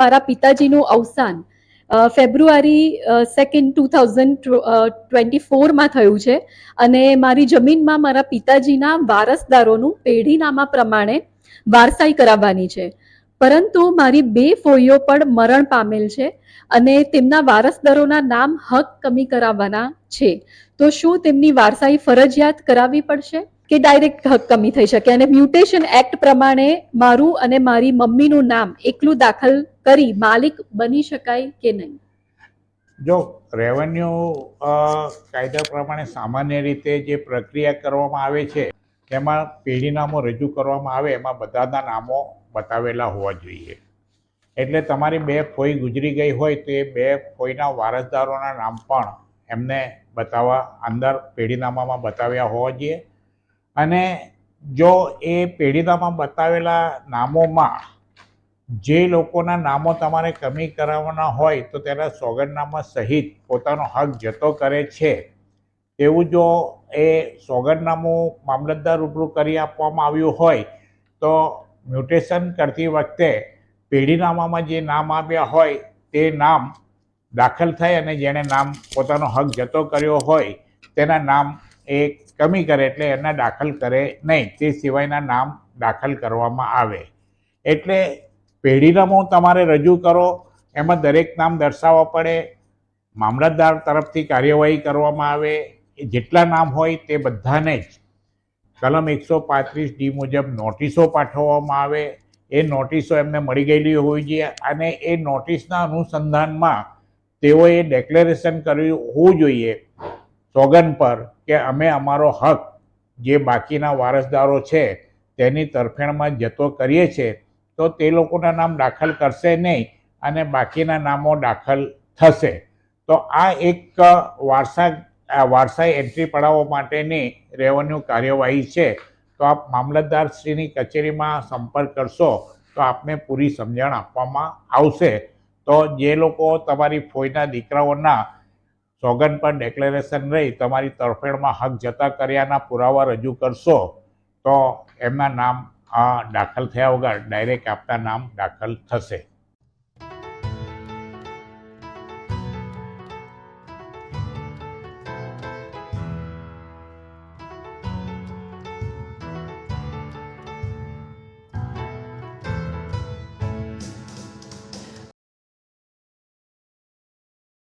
મારા પિતાજીનું અવસાન February second two thousand twenty ફોરમાં થયું છે. અને મારી જમીનમાં મારા પિતાજીના વારસદારોનું પેઢીનામા પ્રમાણે વારસાઈ કરાવવાની છે. પરંતુ મારી બે ફોઈઓ પણ મરણ પામેલ છે અને તેમના વારસદારોના નામ હક કમી કરાવવાના છે. તો શું તેમની વારસાઈ ફરજિયાત કરાવવી પડશે? કે ડાયરેક્ટ હક કમી થઈ શકે. અને મ્યુટેશન એક્ટ પ્રમાણે મારું અને મારી મમ્મીનું નામ એકલું દાખલ કરી માલિક બની શકાય કે નહીં? જો રેવન્યુ કાયદા પ્રમાણે સામાન્ય રીતે જે પ્રક્રિયા કરવામાં આવે છે, તેમાં પેઢીનામો રજૂ કરવામાં આવે, એમાં બધાના નામો બતાવેલા હોવા જોઈએ. એટલે તમારી બે ફોઈ ગુજરી ગઈ હોય તો એ બે ફોઈના વારસદારોના નામ પણ એમને બતાવવા, અંદર પેઢીનામામાં બતાવ્યા હોવા જોઈએ. અને જો એ પેઢીનામા બતાવેલા નામોમાં જે લોકોના નામો તમારે કમી કરાવવાના હોય તો તેના સોગંદનામા સહિત પોતાનો હક જતો કરે છે. તેવું જો એ સોગંદનામું મામલતદાર રૂબરૂ કરી આપવામાં આવ્યું હોય તો મ્યુટેશન કરતી વખતે પેઢીનામામાં જે નામ આવ્યા હોય તે નામ દાખલ થાય અને જેણે નામ પોતાનો હક જતો કર્યો હોય તેના નામ એ કમી કરે એટલે એના દાખલ કરે નહીં. તે સિવાયના નામ દાખલ કરવામાં આવે. એટલે પેઢીનામું તમારે રજૂ કરો. એમાં દરેક નામ દર્શાવવા પડે. મામલતદાર તરફથી કાર્યવાહી કરવામાં આવે. એ જેટલા નામ હોય તે બધાને જ. કલમ એકસો પાંત્રીસ ડી મુજબ નોટિસો પાઠવવામાં આવે. એ નોટિસો એમને મળી ગયેલી હોવી જોઈએ અને એ નોટિસના અનુસંધાનમાં તેઓએ ડેક્લેરેશન કર્યું હોવું જોઈએ. સોગન પર કે અમે અમારો હક જે બાકીના વારસદારો છે તેની તરફેણમાં જતો કરીએ છીએ તો તે લોકોના નામ દાખલ કરશે નહીં અને બાકીના નામો દાખલ થશે. તો આ એક વારસા વારસા એન્ટ્રી પડાવવા માટેની રેવન્યુ કાર્યવાહી છે. તો આપ મામલતદારશ્રીની કચેરીમાં સંપર્ક કરશો, તો આપને પૂરી સમજણ આપવામાં આવશે. તો જે લોકો તમારી ફોજના દીકરાઓના સોગન પર ડેક્લેરેશન રહી, તમારી તરફેણમાં હક જતા કર્યાના પુરાવા રજૂ કરશો, તો એમના નામ દાખલ થયા વગર ડાયરેક્ટ આપના નામ દાખલ થશે.